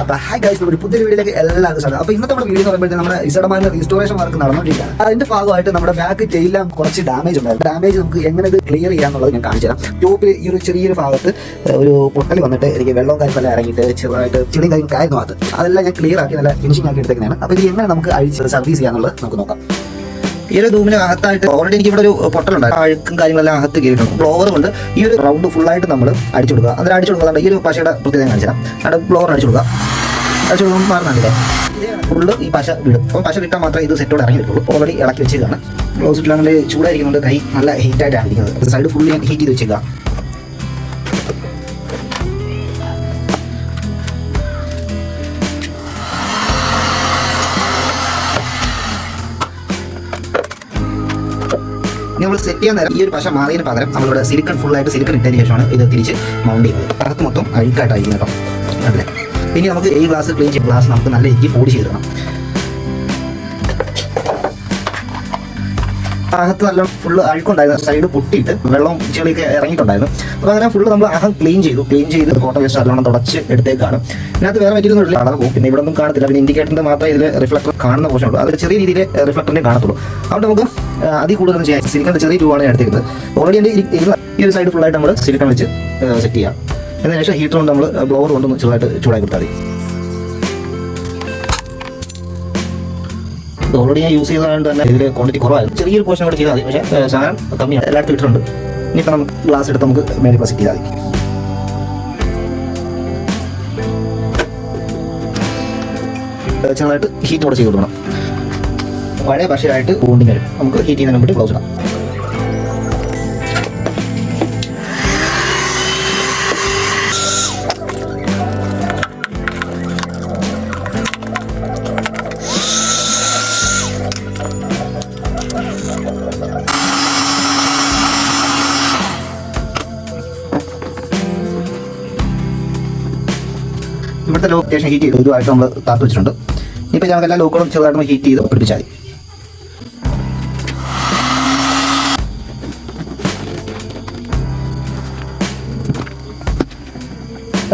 അപ്പൊ high guys ഒരു പുതിയ വീഡിയോയിലേക്ക് എല്ലാവർക്കും സ്വാഗതം. അപ്പൊ ഇന്നത്തെ നമ്മുടെ വീഡിയോ എന്ന് പറയുമ്പോൾ നമ്മുടെ ഇസഡമാരുടെ റീസ്റ്റോറേഷൻ വർക്ക് നടന്നുകൊണ്ടിരിക്കുകയാണ്. അതിന്റെ ഭാഗമായിട്ട് നമ്മുടെ ബാക്ക് ചെയ്യാം കുറച്ച് ഡാമേജ് ഉണ്ടായിരുന്നു. ഡാമേജ് നമുക്ക് എങ്ങനെ ഇത് ക്ലിയർ ചെയ്യാന്നുള്ളത് ഞാൻ കാണിച്ചു തരാം. ഈ ഒരു ചെറിയൊരു ഭാഗത്ത് ഒരു പൊട്ടൽ വന്നിട്ട് എനിക്ക് വെള്ളവും കാര്യമെല്ലാം ഇറങ്ങിയിട്ട് ചെറുതായിട്ട് ചെളിയും കാര്യം കാര്യം ഭാഗത്ത് അതെല്ലാം ഞാൻ ക്ലിയർ ആക്കി നല്ല ഫിനിഷിംഗ് ആക്കി എടുത്തേക്കുന്നതാണ്. അപ്പൊ ഇത് എങ്ങനെ നമുക്ക് അഴിച്ച് സർവീസ് ചെയ്യാന്നുള്ളത് നമുക്ക് നോക്കാം. ഈ ഒരു റൂമിന് അകത്തായിട്ട് ഓൾറെഡി എനിക്ക് ഇവിടെ ഒരു പൊട്ടലുണ്ട്. അഴുക്കും കാര്യങ്ങളെല്ലാം അകത്ത് കയറിയിട്ടുണ്ട്. ബ്ലോവർ കൊണ്ട് ഈ ഒരു റൗണ്ട് ഫുള്ളായിട്ട് നമ്മൾ അടിച്ചു കൊടുക്കുക. അതിൽ അടിച്ചു കൊടുക്കുക. ഈ ഒരു പശയുടെ പ്രത്യേകം കാണിച്ചാൽ അവിടെ ബ്ലോവർ അടിച്ചു കൊടുക്കുക. അടിച്ചു കൊടുക്കുമ്പോൾ മാറുന്നില്ലേ ഫുള്ള് ഈ പശ വിടും. അപ്പം പശ വിട്ടാൽ മാത്രമേ ഇത് സെറ്റോടെ ഇറങ്ങി വരുള്ളൂ ഓൾറെഡി ഇളക്കി വെച്ചേക്കാണ്. ബ്ലൗസ് ഇട്ടില്ലാണ്ട് ചൂടായിരിക്കുന്നുണ്ട്. കൈ നല്ല ഹീറ്റായിട്ടാണ് ഇരിക്കുന്നത്. സൈഡ് ഫുള്ളി ഹീറ്റ് ചെയ്ത് വെച്ചേക്കുക നമ്മൾ സെറ്റ് ചെയ്യാൻ നേരം ഈ ഒരു പശ മാറിയതിന് പകരം നമ്മളിവിടെ സിലിക്കൺ ഫുൾ ആയിട്ട് സിലിക്കൺ ഇട്ടതിന് ശേഷമാണ് ഇത് തിരിച്ച് മൗണ്ട് ചെയ്യുന്നത് അകത്ത് മൊത്തം അഴുക്കായിട്ടായിരിക്കും കേട്ടോ. അല്ലേ? ഇനി നമുക്ക് ഈ ഗ്ലാസ് ക്ലീൻ ചെയ്യും. ഗ്ലാസ് നമുക്ക് നല്ല രീതിക്ക് പോളിഷ് ചെയ്തിടണം അകത്ത് നല്ല ഫുള്ള് അഴുക്കുണ്ടായിരുന്നു. സൈഡ് പൊട്ടിയിട്ട് വെള്ളം ചെളിയൊക്കെ ഇറങ്ങിയിട്ടുണ്ടായിരുന്നു. അപ്പോൾ അങ്ങനെ ഫുള്ള് നമ്മൾ അകം ക്ലീൻ ചെയ്തു. ക്ലീൻ ചെയ്ത് കോട്ട വേസ്റ്റ് നല്ലോണം തുടച്ച് എടുത്തേക്കാണ്. ഇതിനകത്ത് വേറെ പറ്റിയൊന്നുമില്ല കളർ പോകും പിന്നെ ഇവിടെ ഒന്നും കാണത്തില്ല. പിന്നെ ഇൻഡിക്കേറ്ററിന്റെ മാത്രമേ ഇതിൽ റിഫ്ലക്ടർ കാണുന്ന പോർഷൻ ഉള്ളൂ. അതിൽ ചെറിയ രീതിയിൽ റിഫ്ലക്ടറിനെ കാണത്തുള്ളൂ. അതുകൊണ്ട് നമുക്ക് അതിൽ കൂടുതലൊന്നും ചെയ്യാം സിലിക്കൺ ചെറിയ രൂപമാണ് എടുത്തിരുന്നത് ഓൾറെഡി എന്റെ ഈ ഒരു സൈഡ് ഫുള്ളായിട്ട് നമ്മൾ സിലിക്കൺ വെച്ച് സെറ്റ് ചെയ്യാം. അതിനുശേഷം ഹീറ്റർ കൊണ്ട് നമ്മൾ ബ്ലോവർ കൊണ്ടൊന്ന് ചെറുതായിട്ട് ചൂടാക്കി കൊടുത്താൽ മതി. ഓൾറെഡി ഞാൻ യൂസ് ചെയ്തതുകൊണ്ട് തന്നെ ഇതിൽ ക്വാണ്ടിറ്റി കുറവായിരുന്നു. ചെറിയൊരു പോർഷൻ കൂടെ ചെയ്താൽ മതി. പക്ഷേ സാധനം കമ്മിയാണ്. എല്ലായിടത്തും ഇട്ടിട്ടുണ്ട്. ഇനിയിപ്പോൾ നമുക്ക് ഗ്ലാസ് എടുത്ത് നമുക്ക് മേലെ പ്ലസ് ചെയ്താൽ മതി. ചെറുതായിട്ട് ഹീറ്റ് കൂടെ ചെയ്ത് കൊടുക്കണം. പഴയ പക്ഷേ ആയിട്ട് വരും നമുക്ക് ഹീറ്റ് ചെയ്യുന്നതിന് വേണ്ടി ഗ്ലൗസ് ഇടാം. ഇവിടുത്തെ ലൊക്കേഷൻ ഹീറ്റ് ചെയ്ത് ഇതുമായിട്ട് നമ്മൾ താത്ത് വെച്ചിട്ടുണ്ട്. ഇനിയിപ്പോൾ ഞങ്ങൾക്ക് എല്ലാ ലോക്കുകളും ചെറുതായിട്ട് ഹീറ്റ് ചെയ്ത് പിടിപ്പിച്ചാൽ മതി.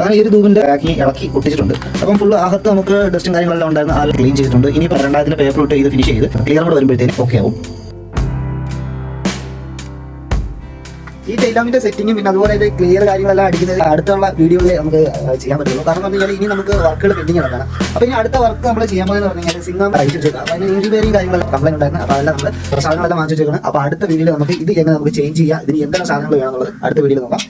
അങ്ങനെ ഈ ഒരു ധൂവിന്റെ പാക്കിങ് ഇളക്കി ഒട്ടിച്ചിട്ടുണ്ട് അപ്പം ഫുള്ള് അകത്ത് നമുക്ക് ഡസ്റ്റും കാര്യങ്ങളെല്ലാം ഉണ്ടായിരുന്നു ആ ക്ലീൻ ചെയ്തിട്ടുണ്ട്. ഇനി രണ്ടായിരത്തിന്റെ പേപ്പർ ഇട്ട് ഇത് ഫിനിഷ് ചെയ്ത് ക്ലിയർ കൂടെ വരുമ്പോഴത്തേക്കും ഓക്കെ ആവും. ഈ ടൈലാമിന്റെ സെറ്റിങ്ങും പിന്നെ അതുപോലെ ഇത് ക്ലിയർ കാര്യങ്ങളെല്ലാം അടിക്കുന്നത് അടുത്തുള്ള വീഡിയോയിൽ നമുക്ക് ചെയ്യാൻ പറ്റുള്ളൂ. കാരണം എന്ന് പറഞ്ഞാൽ ഇനി നമുക്ക് വർക്കുകൾ പെൻഡിങ് നടക്കണം അപ്പൊ ഇനി അടുത്ത വർക്ക് നമ്മൾ ചെയ്യാൻ പോകുന്നത് പറഞ്ഞു കഴിഞ്ഞാൽ സിംഗം അയച്ചു വെച്ചേക്കാം അപ്പൊ അതിന് എഞ്ചിനീയറിംഗ് കാര്യങ്ങളെല്ലാം കംപ്ലൈന്റ് ഉണ്ടായിരുന്നു. അപ്പൊ അതെല്ലാം നമ്മൾ സാധനങ്ങളെല്ലാം മാറ്റി വെച്ചേക്കണം. അപ്പൊ അടുത്ത വീഡിയോയിൽ നമുക്ക് ഇത് എങ്ങനെ നമുക്ക് ചേഞ്ച് ചെയ്യാം ഇതിന് എന്തെല്ലാം സാധനങ്ങൾ വേണമെന്നുള്ളത് അടുത്ത വീഡിയോയിൽ നോക്കാം.